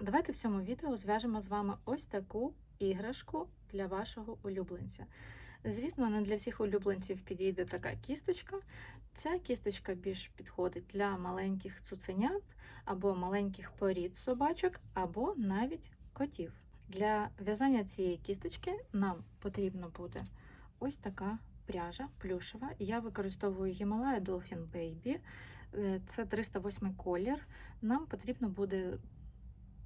Давайте в цьому відео зв'яжемо з вами ось таку іграшку для вашого улюбленця. Звісно, не для всіх улюбленців підійде така кісточка. Ця кісточка більш підходить для маленьких цуценят або маленьких порід собачок, або навіть котів. Для в'язання цієї кісточки нам потрібно буде ось така пряжа плюшева. Я використовую Himalaya Dolphin Baby. Е, Це 308 колір. Нам потрібно буде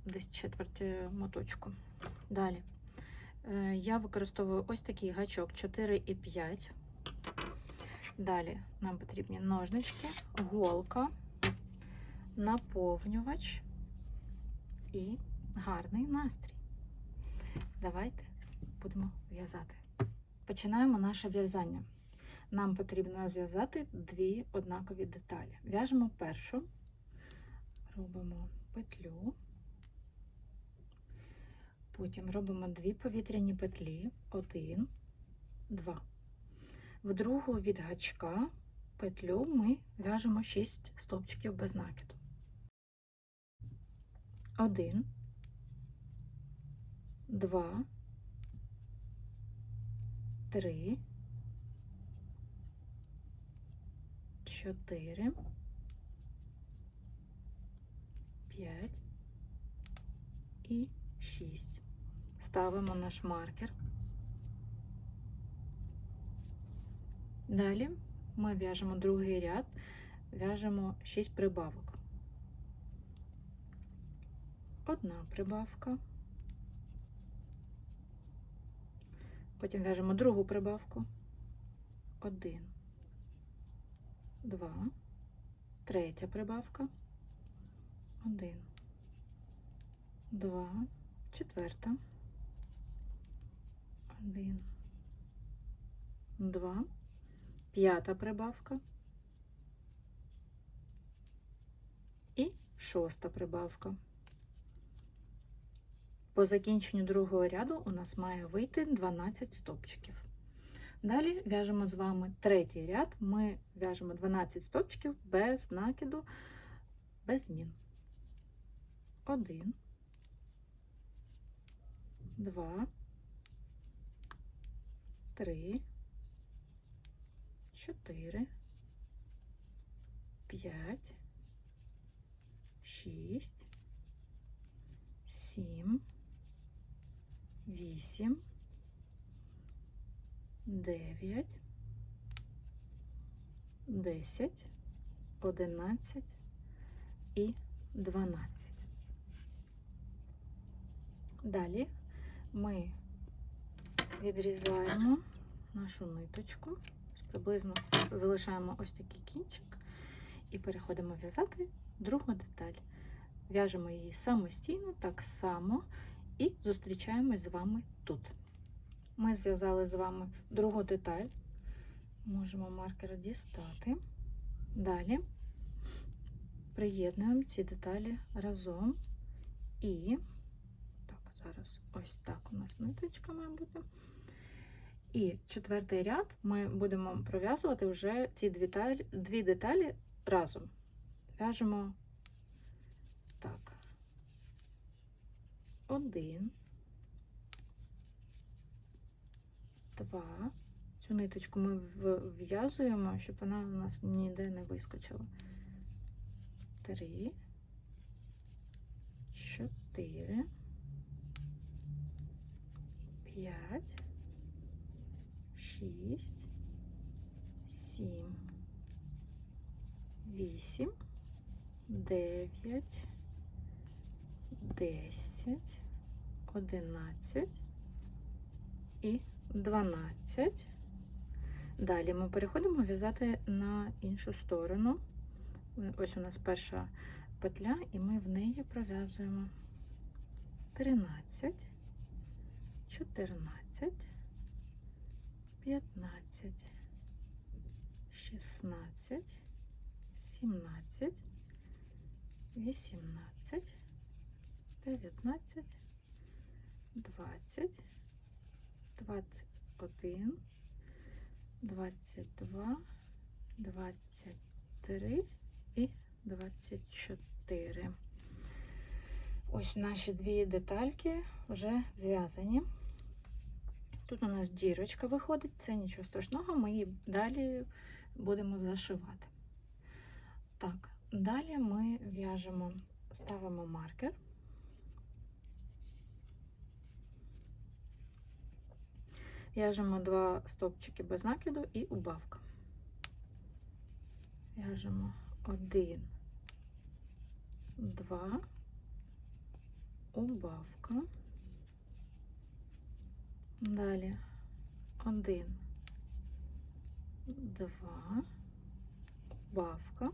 десь четверть моточку. Далі е, я використовую ось такий гачок 4,5. Далі нам потрібні ножнички, голка, наповнювач і гарний настрій. Давайте будемо в'язати. Починаємо наше в'язання. Нам потрібно зв'язати дві однакові деталі. В'яжемо першу, робимо петлю, потім робимо дві повітряні петлі, один, два. В другу від гачка петлю ми в'яжемо 6 стовпчиків без накиду. Один, два, три, чотири, п'ять і шість. Ставимо наш маркер. Далі ми в'яжемо другий ряд, в'яжемо 6 прибавок. Одна прибавка. Потім в'яжемо другу прибавку. Один, два, третя прибавка. Один, два, четверта. Один, два, п'ята прибавка. І шоста прибавка. По закінченню другого ряду у нас має вийти 12 стопчиків. Далі в'яжемо з вами третій ряд. Ми в'яжемо 12 стопчиків без накиду, без змін. Один, два, три, чотири, п'ять, шість, сім, вісім, дев'ять, десять, одинадцять і дванадцять. Далі ми відрізаємо нашу ниточку, приблизно залишаємо ось такий кінчик і переходимо в'язати другу деталь. В'яжемо її самостійно, так само, і зустрічаємось з вами тут. Ми зв'язали з вами другу деталь, можемо маркер дістати. Далі приєднуємо ці деталі разом і так, зараз ось так у нас ниточка має бути. І четвертий ряд ми будемо пров'язувати вже ці дві деталі, дві деталі разом. В'яжемо так. Один, два. Цю ниточку ми вв'язуємо, щоб вона у нас ніде не вискочила. Три, чотири, п'ять, шість, сім, вісім, дев'ять, десять, одинадцять і дванадцять. Далі ми переходимо в'язати на іншу сторону. Ось у нас перша петля, і ми в неї пров'язуємо 13, 14, 15, 16, 17, 18, 19, 20, 21, 22, 23 і 24. Ось наші дві детальки вже зв'язані. Тут у нас дірочка виходить, це нічого страшного, ми її далі будемо зашивати. Так, далі ми в'яжемо, ставимо маркер. В'яжемо два стовпчики без накиду і убавка. В'яжемо один, два, убавка. Далі. Один, два, убавка.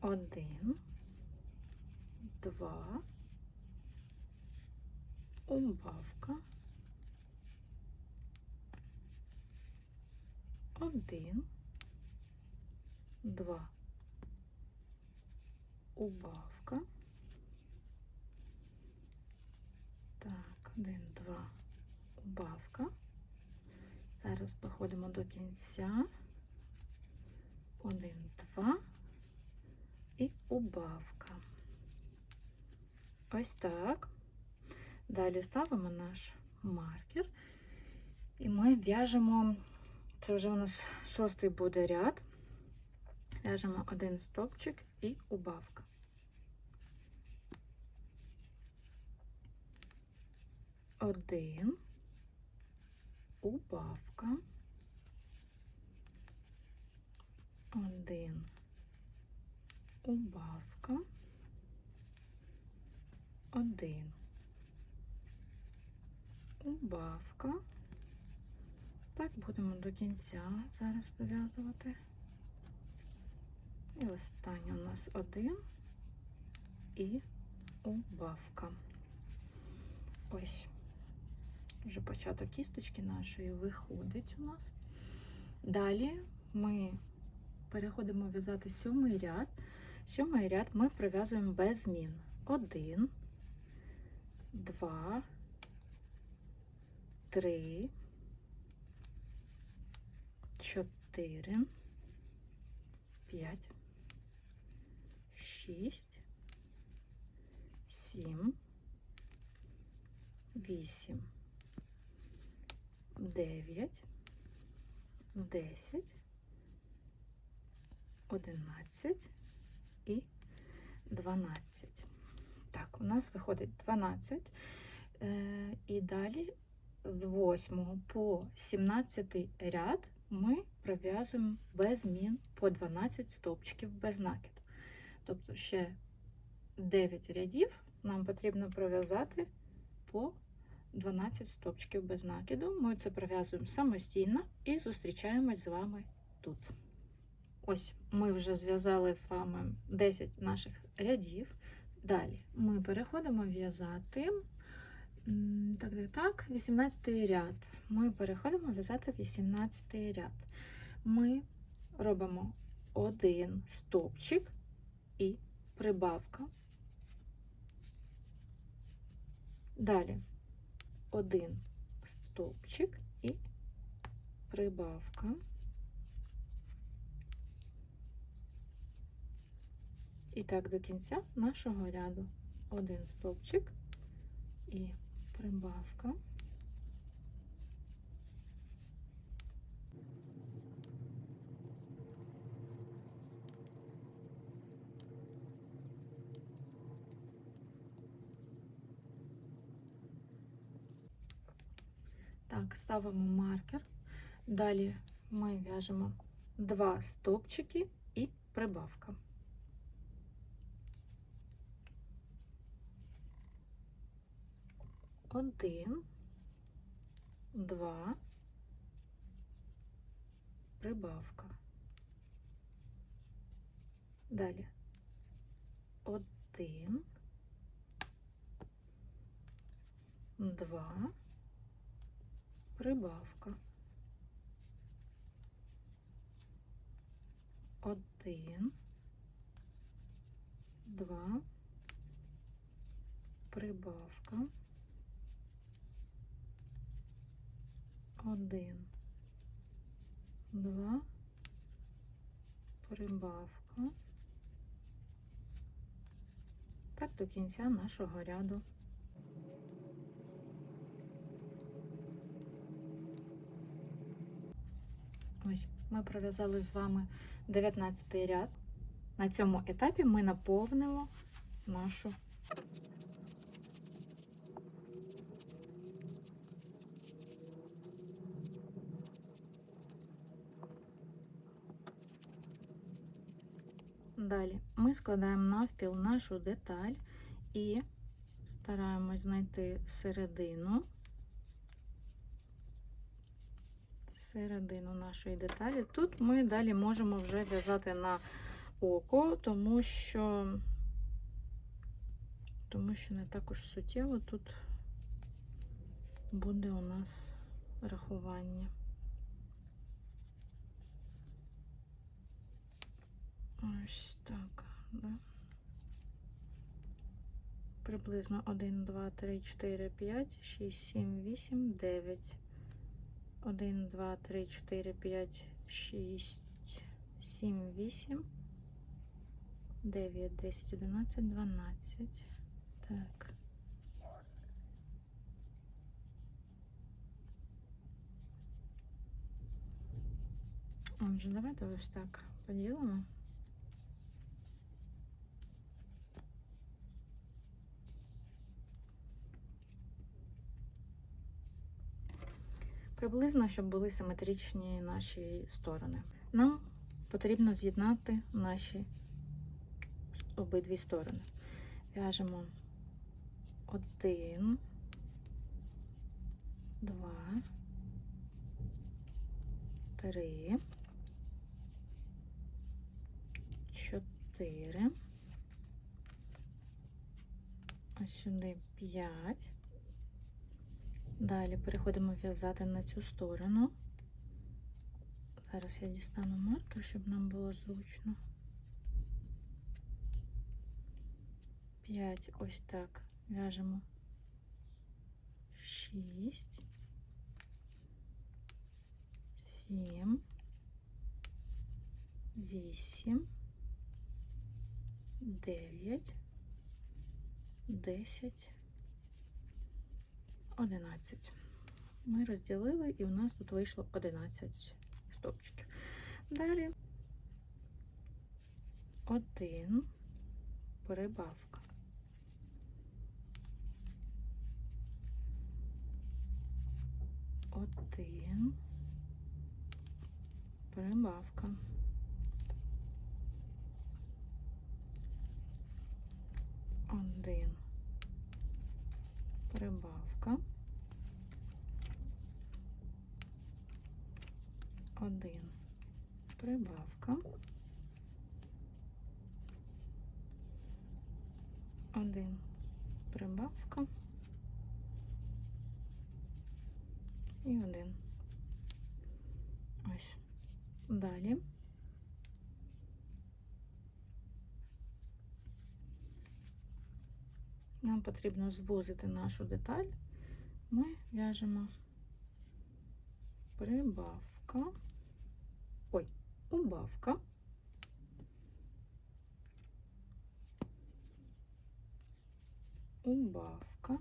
Один, два, убавка. Один, два, убавка. Один, два, убавка. Зараз доходимо до кінця. Один, два і убавка. Ось так. Далі ставимо наш маркер, і ми в'яжемо, це вже у нас шостий буде ряд. В'яжемо один стопчик і убавка. Один, убавка, один, убавка, один, убавка. Так будемо до кінця зараз дов'язувати. І останнє у нас один. І убавка. Ось, вже початок кісточки нашої виходить у нас. Далі ми переходимо в'язати сьомий ряд. Сьомий ряд ми пров'язуємо без змін. Один, два, три, чотири, п'ять, шість, сім, вісім, дев'ять, десять, одинадцять і дванадцять. Так, у нас виходить 12. Е, і далі з 8 по 17 ряд ми пров'язуємо без змін по 12 стовпчиків без накиду. Тобто ще 9 рядів нам потрібно пров'язати по 12 стовпчиків без накиду. Ми це пров'язуємо самостійно і зустрічаємось з вами тут. Ось ми вже зв'язали з вами 10 наших рядів. Далі ми переходимо в'язати так, так, так, 18 ряд. Ми переходимо в'язати 18 ряд. Ми робимо один стовпчик і прибавка. Далі один стовпчик і прибавка. І так до кінця нашого ряду один стовпчик і прибавка. Так, ставимо маркер. Далі ми в'яжемо два стовпчики і прибавка. Один, два, прибавка. Далі один, два, прибавка. Один, два, прибавка. Один, два, прибавка, Так до кінця нашого ряду. Ми пров'язали з вами 19 ряд. На цьому етапі ми наповнимо нашу Далі ми складаємо навпіл нашу деталь і стараємось знайти середину, середину нашої деталі. Тут ми далі можемо вже в'язати на око, тому що, тому що не також суттєво тут буде у нас рахування. Ось так, да. Приблизно 1, 2, 3, 4, 5, 6, 7, 8, 9. 1, 2, 3, 4, 5, 6, 7, 8, 9, 10, 11, 12. Так. Отже, давайте ось так поділимо. Приблизно, щоб були симетричні наші сторони. Нам потрібно з'єднати наші обидві сторони. В'яжемо один, два, три, чотири. Ось сюди п'ять. Далі переходимо в'язати на цю сторону. Зараз я дістану маркер, щоб нам було зручно. 5, ось так. В'яжемо 6, 7, 8, 9, 10, 11. Ми розділили, і у нас тут вийшло 11 стовпчиків. Далі один прибавка. Один прибавка. Один прибавка. Один прибавка. Один прибавка. І один. Ось. Далі. Нам потрібно звузити нашу деталь. Ми в'яжемо прибавка, ой, убавка. Убавка.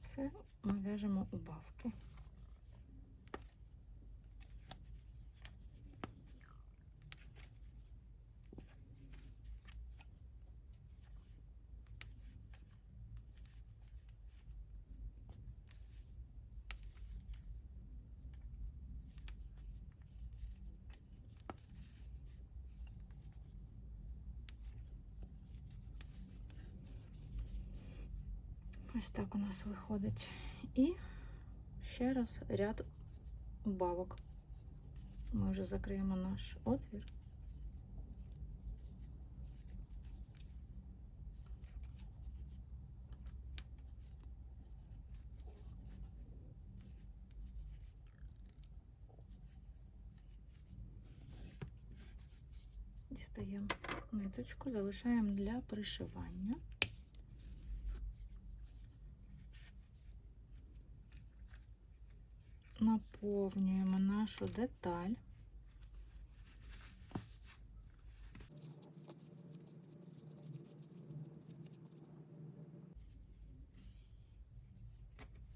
Все, ми в'яжемо убавки. Ось так у нас виходить. І ще раз ряд убавок. Ми вже закриємо наш отвір. Дістаємо ниточку, залишаємо для пришивання. наполняем нашу деталь.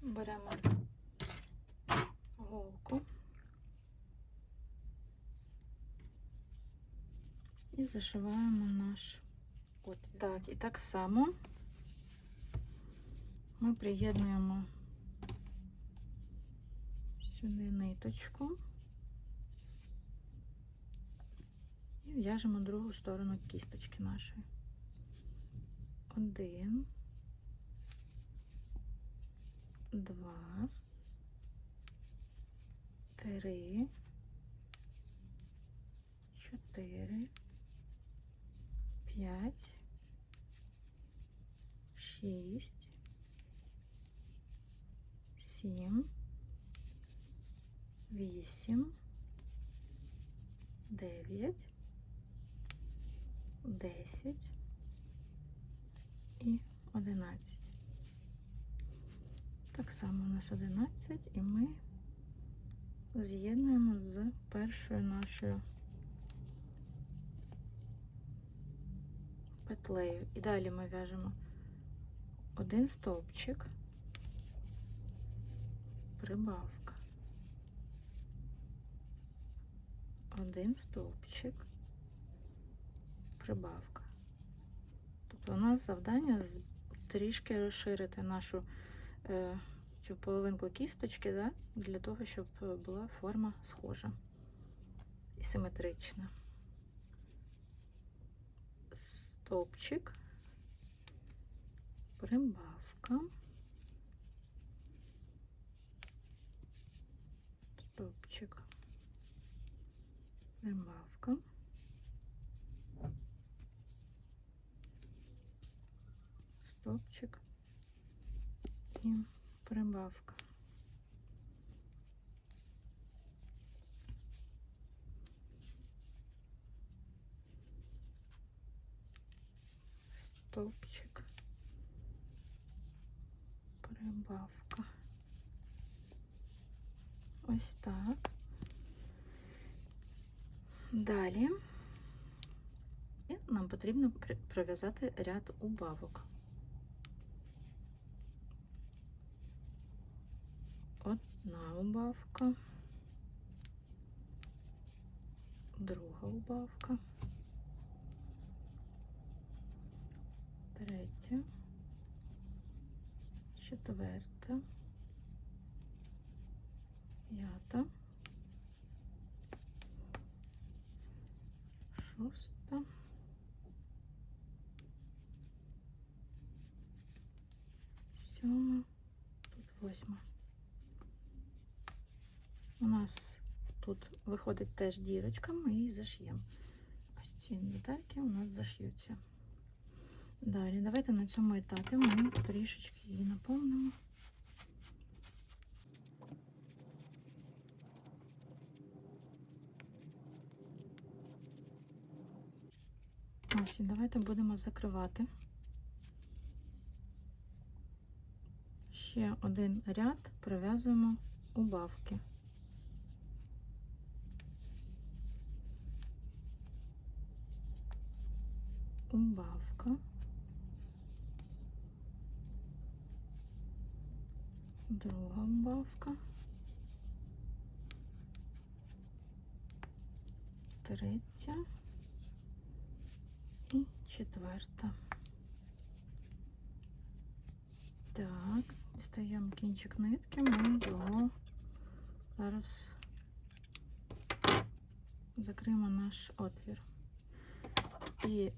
Беремо голку і зашиваємо наш кот. Так, і так само ми приєднуємо. Сюди ниточку. І в'яжемо другу сторону кісточки нашої. Один, два, три, чотири, п'ять, шість, сім, вісім, дев'ять, десять і одинадцять. Так само у нас 11 і ми з'єднуємо з першою нашою петлею. І далі ми в'яжемо один стовпчик, прибавка, один стовпчик, прибавка. Тобто у нас завдання трішки розширити нашу е, цю половинку кісточки, да, для того, щоб е, була форма схожа. І симетрична. Стовпчик, прибавка, стовпчик, прибавка. Стовпчик і прибавка. Стовпчик, прибавка. Ось так. Далі. Нам потрібно пров'язати ряд убавок. Одна убавка, друга убавка, третя, четверта, п'ята, шоста, сьома, тут восьма. У нас тут виходить теж дірочка, ми її заш'ємо. Ось ці детальки у нас заш'ються. Далі, давайте на цьому етапі ми трішечки її наповнимо. Ось, давайте будемо закривати ще один ряд, пров'язуємо убавки. Убавка. Друга убавка. Третя і четверта. Так, дістаємо кінчик нитки, ми його зараз закриємо наш отвір. І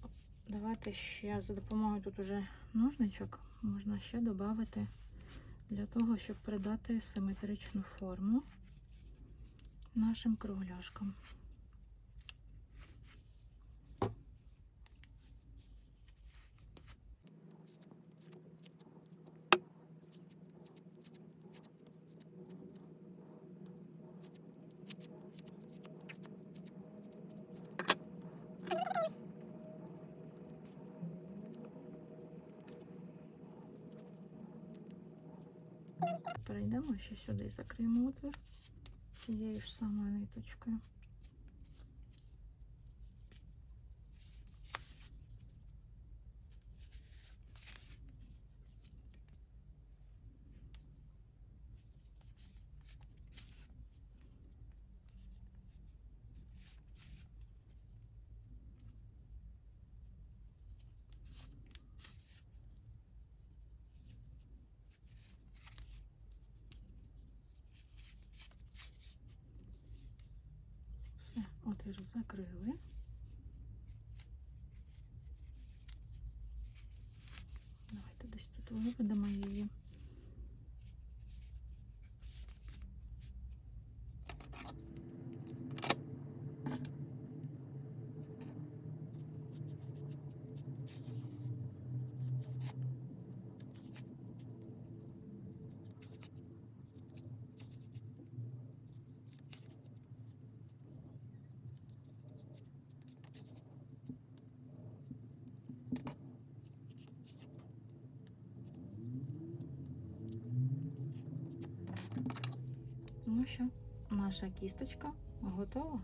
давайте ще за допомогою тут уже ножничок можна ще додати для того, щоб придати симетричну форму нашим кругляшкам. Ще сюди закриємо отвір цією ж самою ниточкою. От і закрили. Ну що, наша кісточка готова.